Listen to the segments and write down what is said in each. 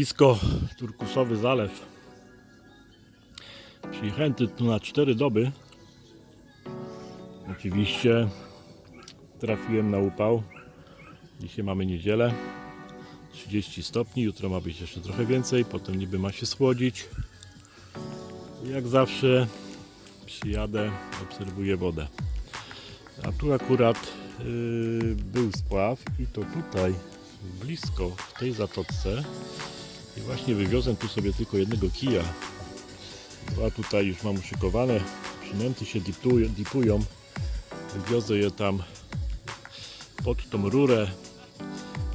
łowisko Turkusowy Zalew. Przyjechałem tu na 4 doby. Oczywiście trafiłem na upał. Dzisiaj mamy niedzielę. 30 stopni, jutro ma być jeszcze trochę więcej, potem niby ma się słodzić. Jak zawsze przyjadę, obserwuję wodę. A tu akurat yy, był spław i to tutaj blisko w tej zatoczce i właśnie wywiozłem tu sobie tylko jednego kija. Dwa tutaj już mam uszykowane, przynęty się dipują, dipują. Je tam pod tą rurę.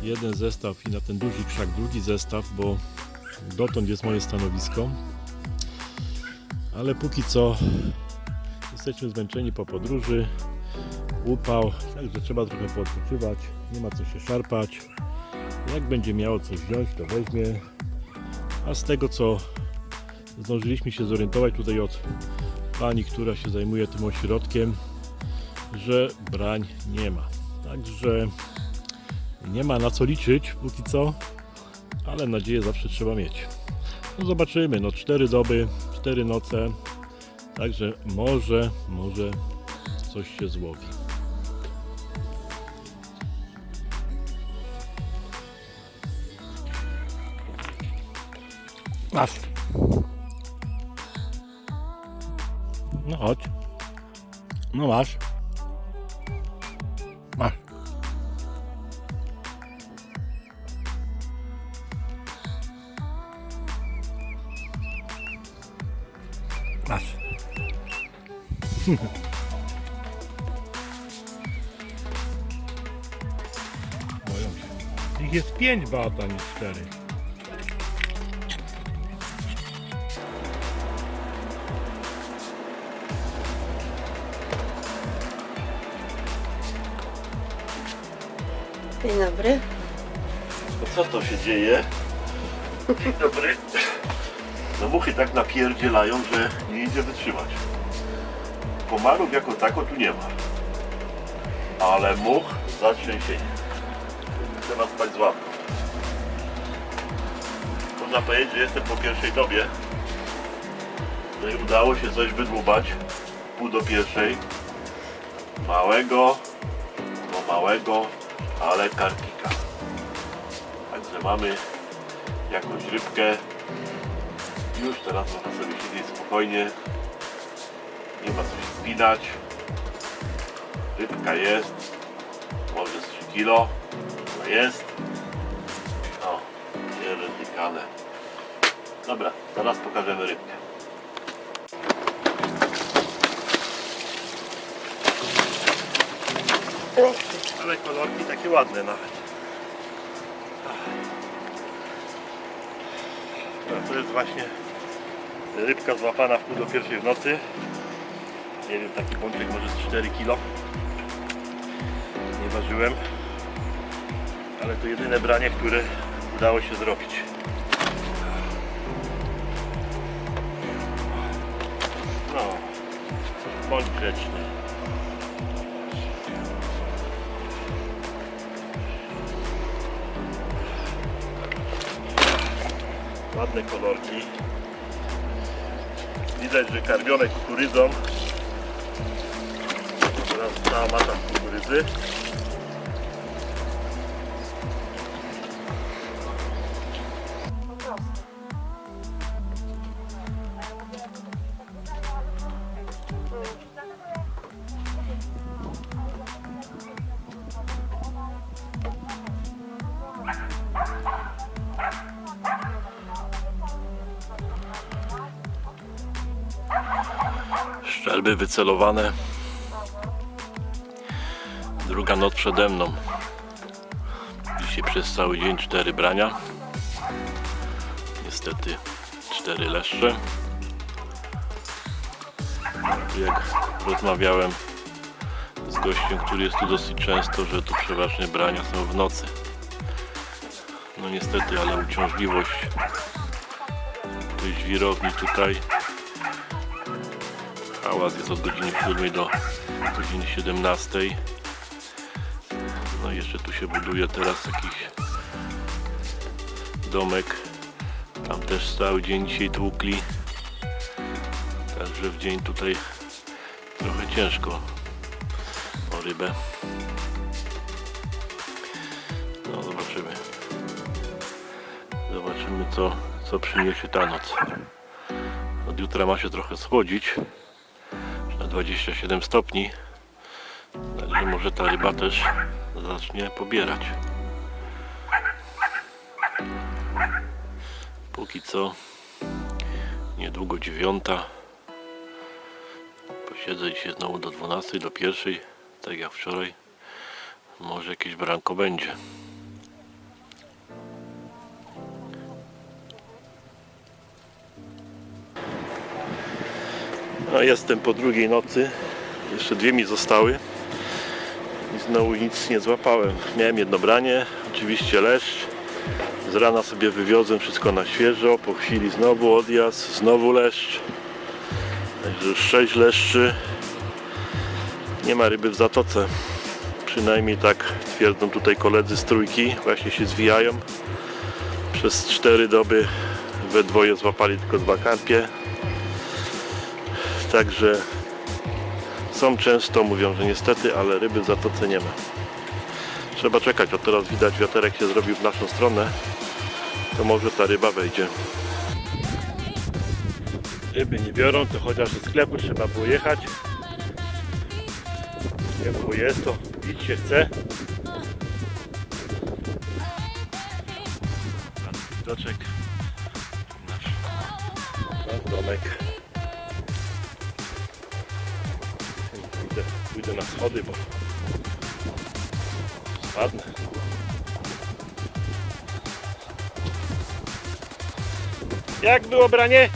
Jeden zestaw i na ten duży krzak drugi zestaw, bo dotąd jest moje stanowisko. Ale póki co jesteśmy zmęczeni po podróży. Upał, także trzeba trochę poodpoczywać. Nie ma co się szarpać. Jak będzie miało coś wziąć, to weźmie. A z tego co zdążyliśmy się zorientować tutaj od pani, która się zajmuje tym ośrodkiem, że brań nie ma. Także nie ma na co liczyć póki co, ale nadzieję zawsze trzeba mieć. No zobaczymy, no cztery doby, cztery noce, także może, może coś się złowi. Masz. No chodź. No masz. Masz. Masz. Boją się. Ich jest pięć bata niż cztery. Dzień dobry. Co to się dzieje? Dzień dobry. No muchy tak napierdzielają, że nie idzie wytrzymać. Komarów jako tako tu nie ma. Ale much zatrzęsienie. Trzeba spać z łapą. Można powiedzieć, że jestem po pierwszej dobie. No i udało się coś wydłubać. Pół do pierwszej. Małego, no małego, ale karpika. Także mamy jakąś rybkę. Już teraz można sobie siedzieć spokojnie. Nie ma co się spinać. Rybka jest. Może z 3 kilo. Ona jest. No, nie dotykane. Dobra, zaraz pokażemy rybkę. Ale kolorki takie ładne nawet. No, to jest właśnie rybka złapana w pół do pierwszej w nocy. Nie wiem, taki bączek może z 4 kg. Nie ważyłem. Ale to jedyne branie, które udało się zrobić. No, bądź grzeczny. Ładne kolorki. Widać, że karmione kukurydzą. Teraz cała masa kukurydzy. Szczelby wycelowane. Druga noc przede mną. Dzisiaj przez cały dzień cztery brania. Niestety cztery leszcze. Jak rozmawiałem z gościem, który jest tu dosyć często, że tu przeważnie brania są w nocy. No niestety, ale uciążliwość tej żwirowni tutaj Hałas jest od godziny 7 do godziny 17. No i jeszcze tu się buduje teraz jakiś domek. Tam też cały dzień dzisiaj tłukli. Także w dzień tutaj trochę ciężko o rybę. No zobaczymy. Zobaczymy co, co przyniesie ta noc. Od jutra ma się trochę schłodzić. Na 27 stopni. Także może ta ryba też zacznie pobierać. Póki co niedługo dziewiąta. Posiedzę dzisiaj znowu do 12, do pierwszej, tak jak wczoraj. Może jakieś branko będzie. A jestem po drugiej nocy. Jeszcze dwie mi zostały. I znowu nic nie złapałem. Miałem jedno branie, oczywiście leszcz. Z rana sobie wywiozłem wszystko na świeżo. Po chwili znowu odjazd, znowu leszcz. Także już sześć leszczy. Nie ma ryby w zatoce. Przynajmniej tak twierdzą tutaj koledzy z trójki. Właśnie się zwijają. Przez cztery doby we dwoje złapali tylko dwa karpie. Także są często, mówią, że niestety, ale ryby w zatoce nie ma. Trzeba czekać, o teraz widać wiaterek się zrobił w naszą stronę. To może ta ryba wejdzie. Ryby nie biorą, to chociaż do sklepu trzeba było jechać. Nie było jest, to pić się chce. Widoczek. Nasz domek. Pójdę, pójdę na schody, bo spadnę. Jak było branie?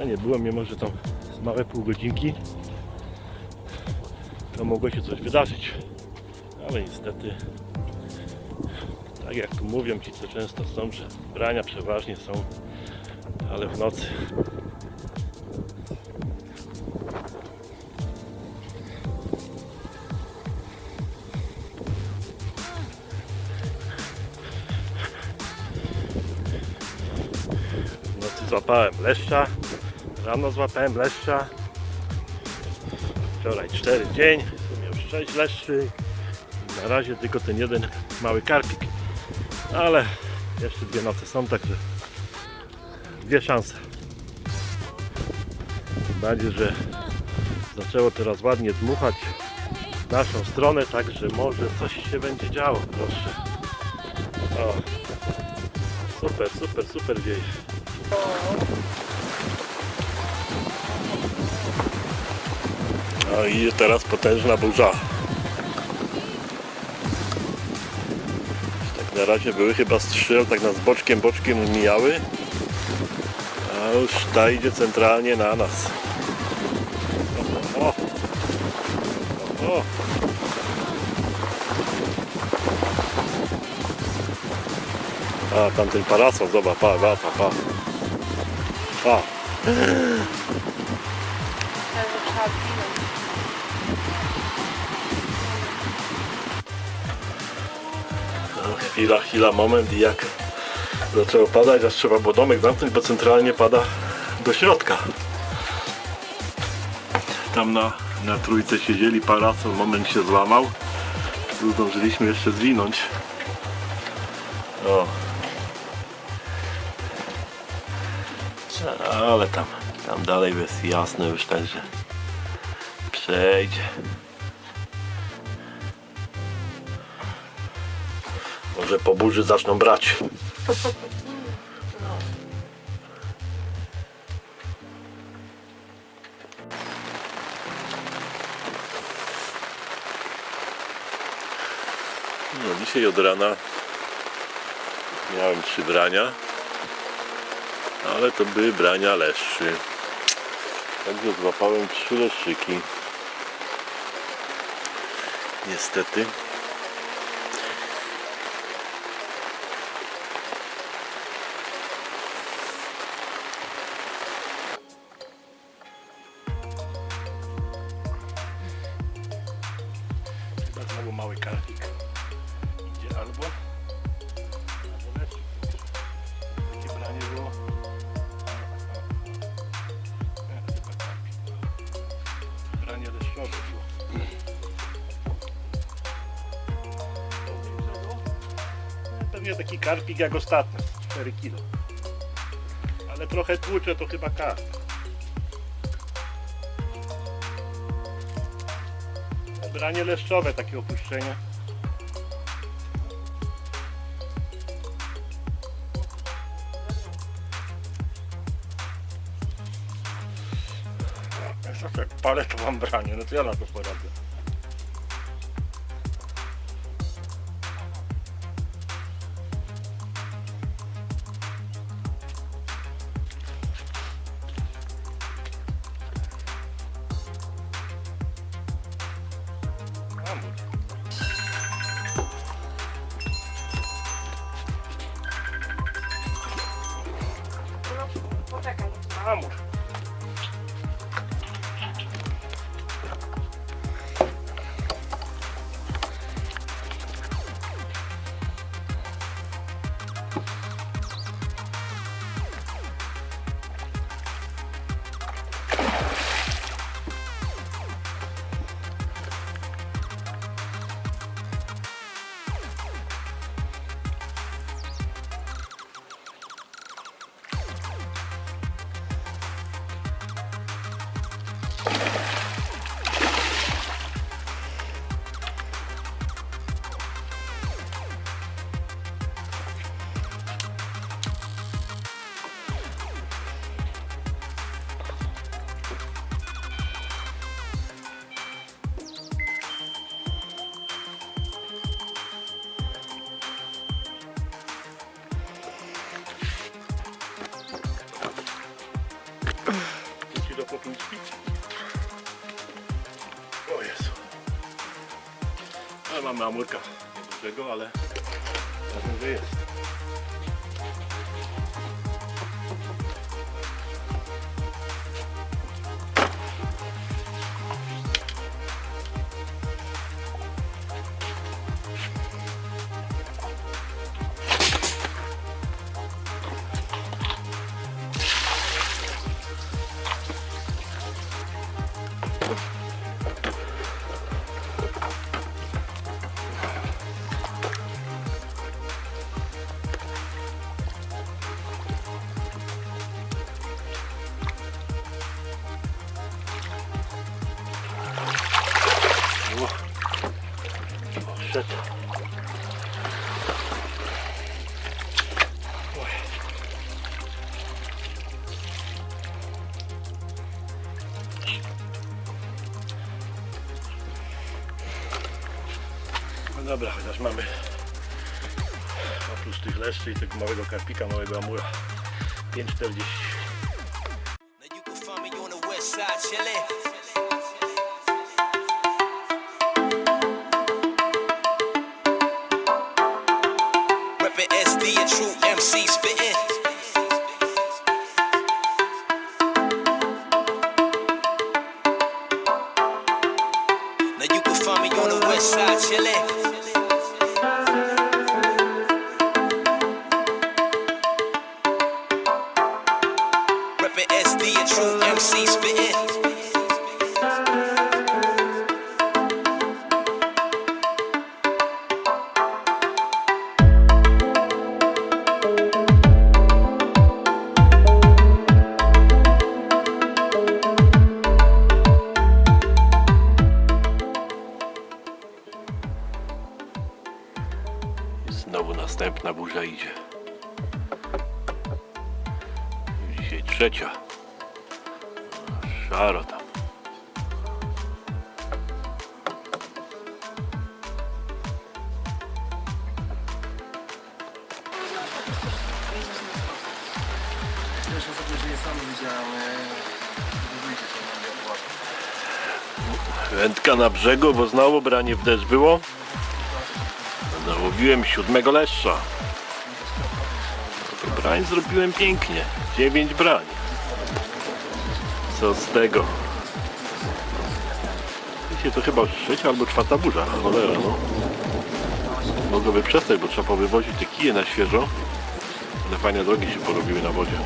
A nie było, mimo że tam małe pół godzinki to mogło się coś wydarzyć. Ale niestety jak tu mówią ci co często są, że brania przeważnie są, ale w nocy. W nocy złapałem leszcza, rano złapałem leszcza. Wczoraj cztery dzień, w sumie już sześć leszczy. Na razie tylko ten jeden mały karpik. Ale jeszcze dwie noce są, także dwie szanse. Tym bardziej, że zaczęło teraz ładnie dmuchać w naszą stronę, także może coś się będzie działo, proszę. O. Super, super, super wieś. No i teraz potężna burza. Na razie były chyba strzel, tak nas boczkiem, boczkiem mijały. A już ta idzie centralnie na nas. A, tamten parasol, zobacz, pa, pa, pa, pa. Pa. Chwila, chwila, moment i jak zaczęło padać, aż trzeba było domek zamknąć, bo centralnie pada do środka. Tam na, na trójce siedzieli, parasol, moment się złamał. Tu zdążyliśmy jeszcze zwinąć. O. Ale tam, tam dalej jest jasne już, także przejdzie. Może po burzy zaczną brać. No, dzisiaj od rana miałem trzy brania, ale to były brania leszczy. Także złapałem trzy leszczyki. Niestety. Jak ostatnio, 4 kg. Ale trochę tłucze to chyba karp. Branie leszczowe, takie opuszczenie. Palę to mam branie, no to ja na to poradzę. Mamy amurka. Niedużego, ale ważne, że jest. Leszczy i tego małego karpika, małego amura. 5,40 burza idzie. Dzisiaj trzecia. Szaro tam. Wiatr. Wędka na brzegu, bo znowu branie w deszcz było. Nałowiłem siódmego leszcza. Brań zrobiłem pięknie. Dziewięć brań. Co z tego? Dzisiaj to chyba trzecia albo czwarta burza. Cholera, no. Mogłoby przestać, bo trzeba powywozić te kije na świeżo. Ale fajne drogi się porobiły na wodzie.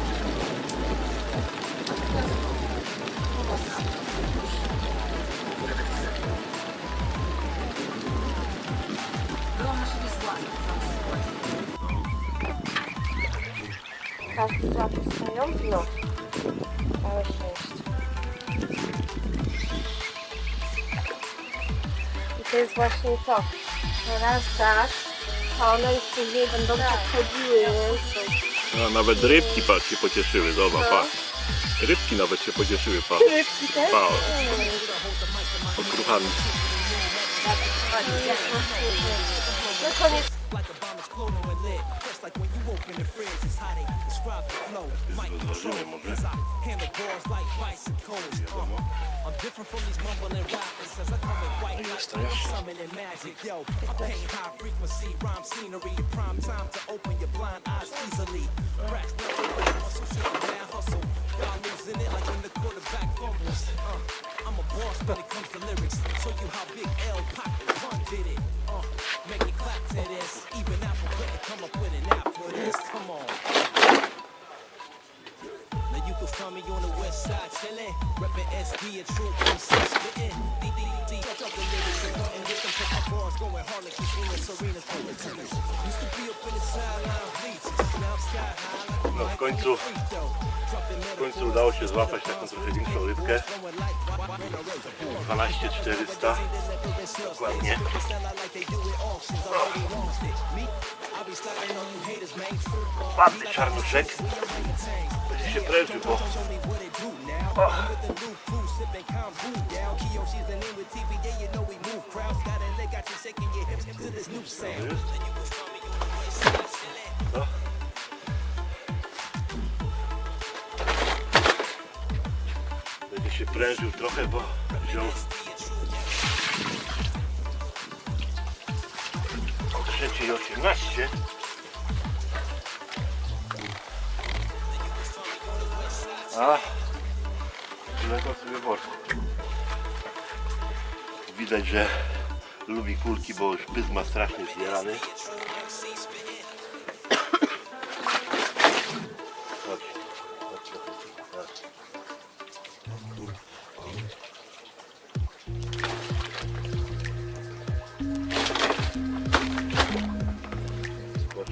To. Teraz dasz, a one już później będą podchodziły. No, nawet rybki patrz się pocieszyły, zobacz, No. pa. Rybki nawet się pocieszyły, pa. Rybki też? Pa. Okruchami. No koniec. It's like when you open the fridge, it's how they describe the flow. Mic control, cause I handle balls like bicycles. Uh, I'm different from these mumbling rappers, cause I come in white lights, I'm summoning magic. Yo, I paint high frequency, rhyme scenery, prime time to open your blind eyes easily. Racks, not to hustle, shit. Y'all losing it like when the quarterback fumbles. Uh, I'm a boss when it comes to lyrics, show you how Big L Pop Pun did it. Uh, make it clap to this, even after. No w końcu, w końcu udało się złapać taką trochę większą rybkę. 12400 dokładnie. Ładny czarnuszek. Będzie się prężył, bo. Będzie się prężył trochę, bo wziął o trzeciej 18. A, wlekał sobie worku. Widać, że lubi kulki, bo już pysk ma strasznie zbierany.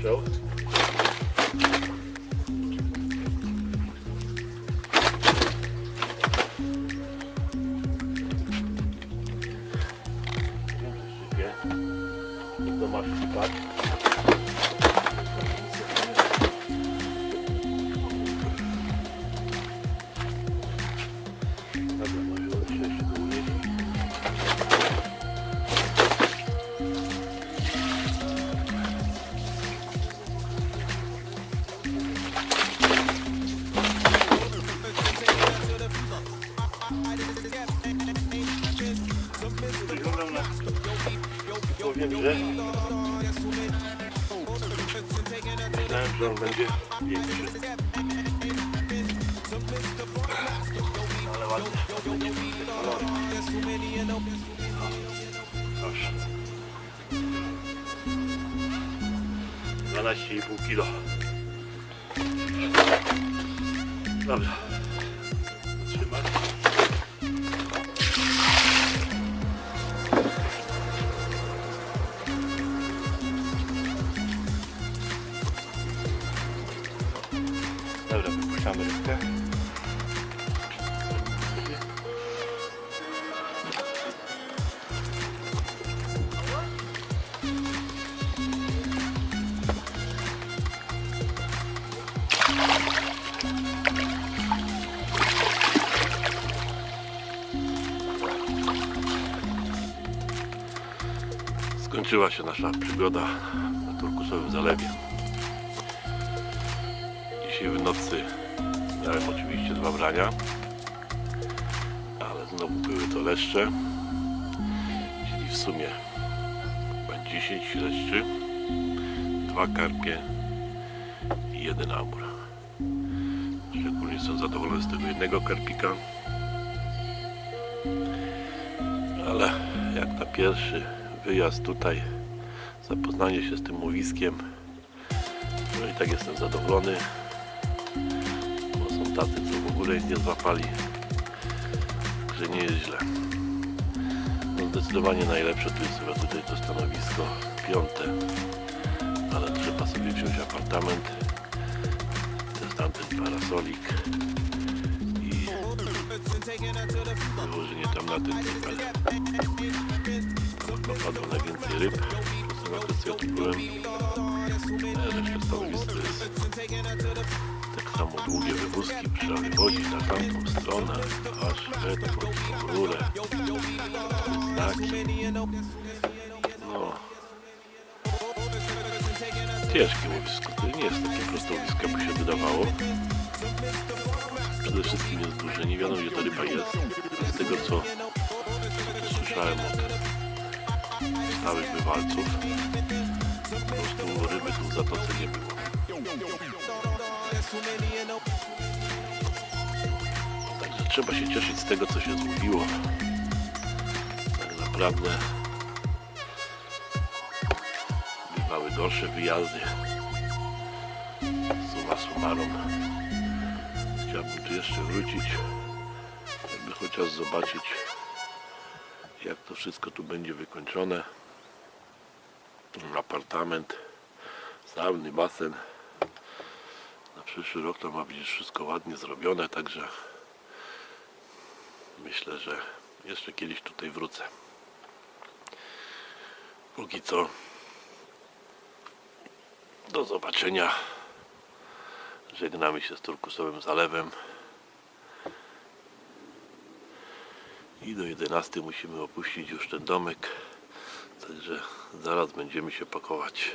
built. Powiem, że... Myślałem, że on będzie większy. Ale ładnie. Proszę. 12,5 kilo. Dobra. Skończyła się nasza przygoda na Turkusowym Zalewie. Dzisiaj w nocy miałem oczywiście dwa brania, ale znowu były to leszcze, czyli w sumie chyba 10 leszczy, dwa karpie i jeden amur. Szczególnie jestem zadowolony z tego jednego karpika, ale jak na pierwszy wyjazd tutaj, zapoznanie się z tym łowiskiem, no i tak jestem zadowolony bo są tacy, co w ogóle nie złapali, że nie jest źle. No zdecydowanie najlepsze to jest chyba tutaj to stanowisko piąte, ale trzeba sobie wziąć apartament. Jest tamten parasolik i wyłożenie tam na ten cypel. Tam napadło najwięcej ryb, to na kwestię. A reszta stanowisko jest tak samo długie wywózki trzeba wywozić na tamtą stronę, aż we pod rurę. Znaki. No. Ciężkie łowisko, to nie jest takie proste łowisko, jakby się wydawało. Przede wszystkim jest duże, nie wiadomo gdzie ta ryba jest. Z tego co, co tu słyszałem od stałych bywalców, po prostu ryby tu w zatoce nie było. Także trzeba się cieszyć z tego, co się złowiło. Tak naprawdę bywały gorsze wyjazdy. Suma summarum. Chciałbym tu jeszcze wrócić, żeby chociaż zobaczyć, jak to wszystko tu będzie wykończone. Apartament, sauny, basen. Na przyszły rok to ma być wszystko ładnie zrobione, także myślę, że jeszcze kiedyś tutaj wrócę. Póki co do zobaczenia. Żegnamy się z Turkusowym Zalewem. I do 11 musimy opuścić już ten domek. Także zaraz będziemy się pakować.